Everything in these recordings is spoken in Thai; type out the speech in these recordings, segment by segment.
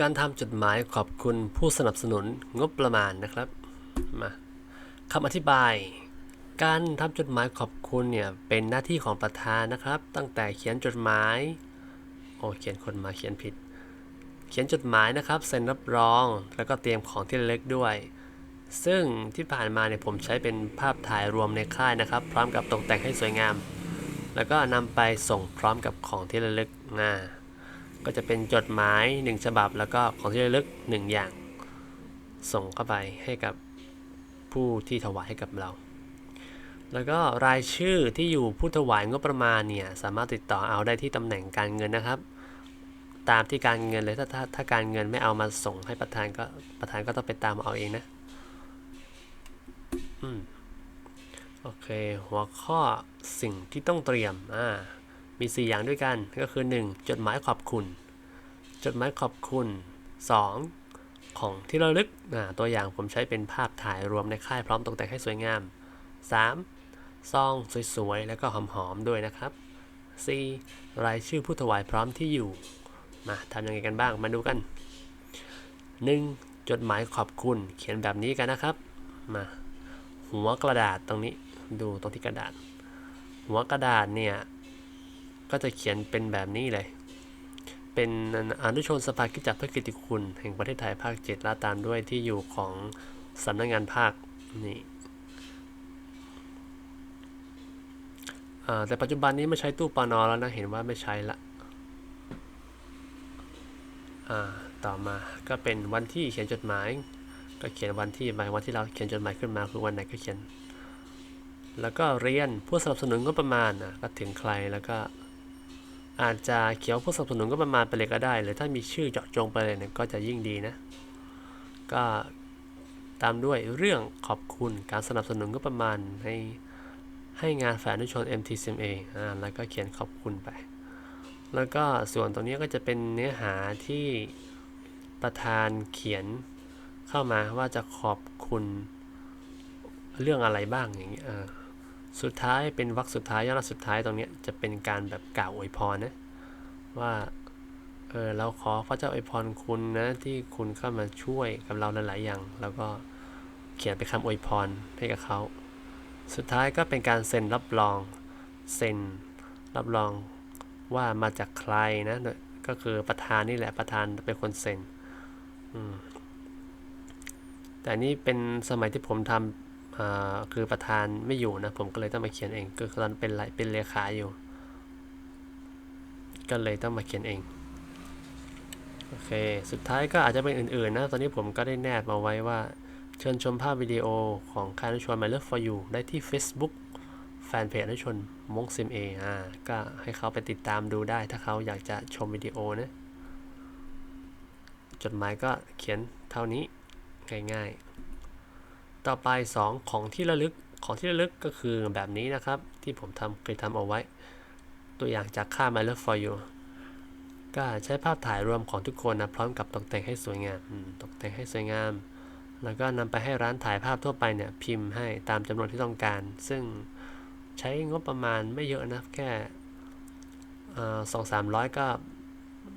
การทำจดหมายขอบคุณผู้สนับสนุนงบประมาณนะครับมาคำอธิบาย การทำจดหมายขอบคุณเนี่ยเป็นหน้าที่ของประธานนะครับ ตั้งแต่เขียนจดหมายโอ้เขียนคนมาเขียนผิด เขียนจดหมายนะครับเซ็นรับรอง แล้วก็เตรียมของที่ระลึกด้วย ซึ่งที่ผ่านมาเนี่ยผมใช้เป็นภาพถ่ายรวมในค่ายนะครับ พร้อมกับตกแต่งให้สวยงาม แล้วก็นำไปส่งพร้อมกับของที่ระลึกนะ ก็จะเป็นจดหมายหนึ่งฉบับแล้วก็ของที่ระลึกหนึ่งอย่าง ส่งเข้าไปให้กับผู้ที่ถวายให้กับเรา แล้วก็รายชื่อที่อยู่ผู้ถวายงบประมาณเนี่ยสามารถติดต่อเอาได้ที่ตำแหน่งการเงินนะครับ ตามที่การเงินเลยถ้าถ้าถ้าการเงินไม่เอามาส่งให้ประธานก็ประธานก็ต้องไปตามเอาเองนะอืมโอเค หัวข้อสิ่งที่ต้องเตรียม อ่า มี 4 อย่างด้วยกันก็คือ 1. จดหมายขอบคุณ จดหมายขอบคุณ 2. ของที่ระลึกตัวอย่างผมใช้เป็นภาพถ่ายรวมในค่ายพร้อมตกแต่งให้สวยงาม 3. ซองสวยๆ แล้วก็หอมๆ ด้วยนะครับ 4. รายชื่อผู้ถวายพร้อมที่อยู่ มาทำยังไงกันบ้างมาดูกัน 1. จดหมายขอบคุณเขียนแบบนี้กันนะครับ มาหัวกระดาษตรงนี้ดูตรงที่กระดาษ หัวกระดาษเนี่ย ก็จะเขียนเป็นแบบนี้เลย เป็นอนุชนสภากิจจักรเพื่อกิตติคุณ แห่งประเทศไทยภาค 7ละตามด้วยที่อยู่ของสำนักงานภาคนี่อ่าแต่ปัจจุบันนี้ไม่ใช้ตู้ปอนอแล้วนะ เห็นว่าไม่ใช้ละอ่าต่อมาก็เป็นวันที่เขียนจดหมาย ก็เขียนวันที่ไปวันที่เราเขียนจดหมายขึ้นมาคือวันไหนก็เขียน แล้วก็เรียนผู้สนับสนุนก็ประมาณนะก็ถึงใครแล้วก็ อาจจะเขียนผู้สนับสนุนก็ประมาณไปเลยก็ได้ หรือถ้ามีชื่อเจาะจงไปเลยเนี่ยก็จะยิ่งดีนะ ก็ตามด้วยเรื่องขอบคุณการสนับสนุนก็ประมาณให้ให้งานฝ่ายอนุชน MTCMA อ่าแล้วก็เขียนขอบคุณไป แล้วก็ส่วนตรงนี้ก็จะเป็นเนื้อหาที่ประธานเขียนเข้ามาว่าจะขอบคุณเรื่องอะไรบ้างอย่างเงี้ย สุดท้ายเป็นวรรคสุดท้ายยอดสุดท้ายตรงนี้จะเป็นการแบบกล่าวอวยพรนะว่าเออเราขอพระเจ้าอวยพรคุณนะที่คุณเข้ามาช่วยกับเราหลาย ๆ อย่าง แล้วก็เขียนเป็นคำอวยพรให้กับเขาสุดท้ายก็เป็นการเซ็นรับรองเซ็นรับรองว่ามาจากใครนะก็คือประธานนี่แหละประธานเป็นคนเซ็นอืมแต่นี่เป็นสมัยที่ผมทำอ่า คือประธานไม่อยู่นะ ผมก็เลยต้องมาเขียนเองก็ตอนเป็นไรเป็นเลขาอยู่ ก็เลยต้องมาเขียนเองโอเค สุดท้ายก็อาจจะเป็นอื่นๆนะ ตอนนี้ผมก็ได้แนบมาไว้ว่า เชิญชมภาพวิดีโอของคานุชวน My Love for You ได้ที่ Facebook แฟนเพจอนุชนมงซิมเออ่าก็ให้เขาไปติดตามดูได้ ถ้าเขาอยากจะชมวิดีโอนะ จดหมายก็เขียนเท่านี้ ง่ายๆ ต่อไป 2 ของที่ระลึกของที่ระลึกก็คือแบบนี้นะครับ ที่ผมทำเคยทำเอาไว้ ตัวอย่างจากค่า My Love for You ก็ใช้ภาพถ่ายรวมของทุกคนนะพร้อมกับตกแต่งให้สวยงามอืมตกแต่งให้สวยงาม แล้วก็นำไปให้ร้านถ่ายภาพทั่วไปเนี่ยพิมพ์ให้ตามจำนวนที่ต้องการ ซึ่งใช้งบประมาณไม่เยอะนะแค่สองสามร้อยก็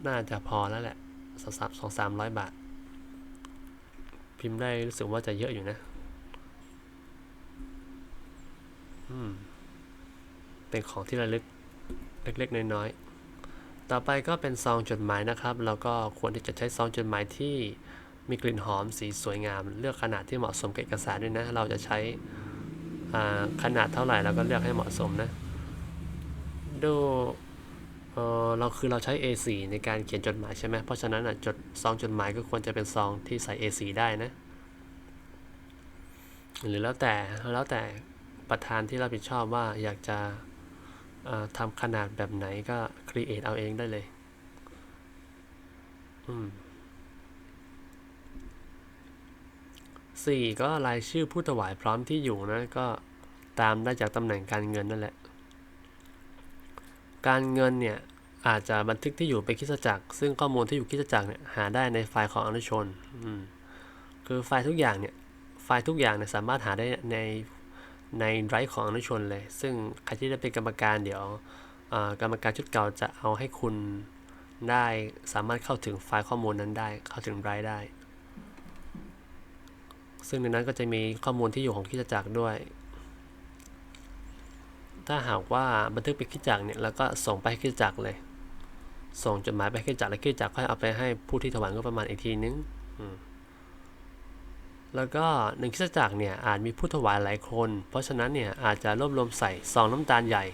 น่าจะพอแล้วแหละสองสามสองสามร้อยบาท พิมพ์ได้รู้สึกว่าจะเยอะอยู่นะอืม เป็นของที่ระลึกเล็กๆน้อยๆ ต่อไปก็เป็นซองจดหมายนะครับ แล้วก็ควรที่จะใช้ซองจดหมายที่มีกลิ่นหอมสีสวยงาม เลือกขนาดที่เหมาะสมกับเอกสารด้วยนะ เราจะใช้ขนาดเท่าไหร่เราก็เลือกให้เหมาะสมนะ ดูเออเราคือเราใช้ A4 ในการเขียนจดหมายใช่ไหม เพราะฉะนั้นอะจดซองจดหมายก็ควรจะเป็นซองที่ใส่ A4 ได้นะ หรือแล้วแต่แล้วแต่ ประธานที่รับผิดชอบว่าอยากจะทำขนาดแบบไหนก็ create เอาเองได้เลย อืมสี่ก็รายชื่อผู้ถวายพร้อมที่อยู่นะก็ตามได้จากตำแหน่งการเงินนั่นแหละ การเงินเนี่ย อาจจะบันทึกที่อยู่ไปคิดจักร ซึ่งข้อมูลที่อยู่คิดจักรเนี่ยหาได้ในไฟล์ของอนุชน คือไฟล์ทุกอย่างเนี่ย ไฟล์ทุกอย่างเนี่ยสามารถหาได้ใน ในไรฟ์ของอนุชนเลย ซึ่งใครที่ได้เป็นกรรมการเดี๋ยวกรรมการชุดเก่าจะเอาให้คุณได้สามารถเข้าถึงไฟล์ข้อมูลนั้นได้เข้าถึงไรได้ ซึ่งในนั้นก็จะมีข้อมูลที่อยู่ของคิดจักรด้วย ถ้าหากว่าบันทึกเป็นคิดจักรเนี่ยแล้วก็ส่งไปให้คิดจักรเลย ส่งจดหมายไปให้คิดจักรแล้วคิดจักรค่อยเอาไปให้ผู้ที่ถวายงบประมาณอีกทีนึงอืม แล้วก็หนึ่งคริดจักรเนี่ยอาจมีผู้ถวายหลายคน เพราะฉะนั้นเนี่ยอาจจะรวบรวมใส่ซองน้ำตาลใหญ่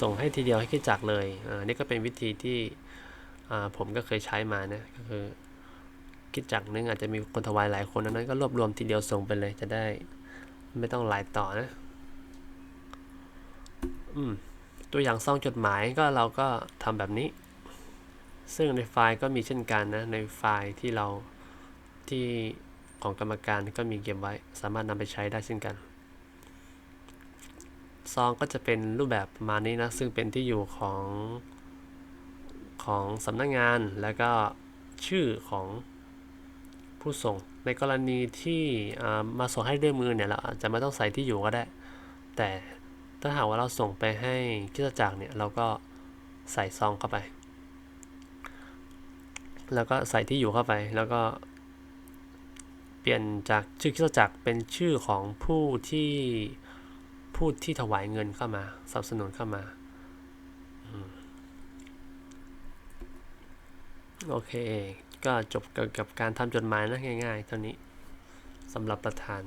ส่งให้ทีเดียวให้คริดจักรเลยอ่านี่ก็เป็นวิธีที่อ่าผมก็เคยใช้มานะก็คือคริดจักรนึงอาจจะมีคนถวายหลายคนดังนั้นก็รวบรวมทีเดียวส่งไปเลยจะได้ไม่ต้องหลายต่อนะอืมตัวอย่างซองจดหมายก็เราก็ทำแบบนี้ ซึ่งในไฟล์ก็มีเช่นกันนะในไฟล์ที่เราที่ ของกรรมการก็มีเก็บไว้ สามารถนำไปใช้ได้เช่นกันซองก็จะเป็นรูปแบบประมาณนี้นะ ซึ่งเป็นที่อยู่ของของสำนักงานแล้วก็ชื่อของผู้ส่ง ในกรณีที่มาส่งให้ด้วยมือเนี่ยเราอาจจะไม่ต้องใส่ที่อยู่ก็ได้ แต่ถ้าหากว่าเราส่งไปให้คริสตจักรเนี่ยเราก็ใส่ซองเข้าไป แล้วก็ใส่ที่อยู่เข้าไปแล้วก็ เปลี่ยนจากชื่อคริสตจักรเป็นชื่อของผู้ที่ผู้ที่ถวายเงินเข้ามาสนับสนุนเข้ามาโอเค ก็จบเกี่ยวกับการทำจดหมายนะง่ายๆเท่านี้สำหรับประธาน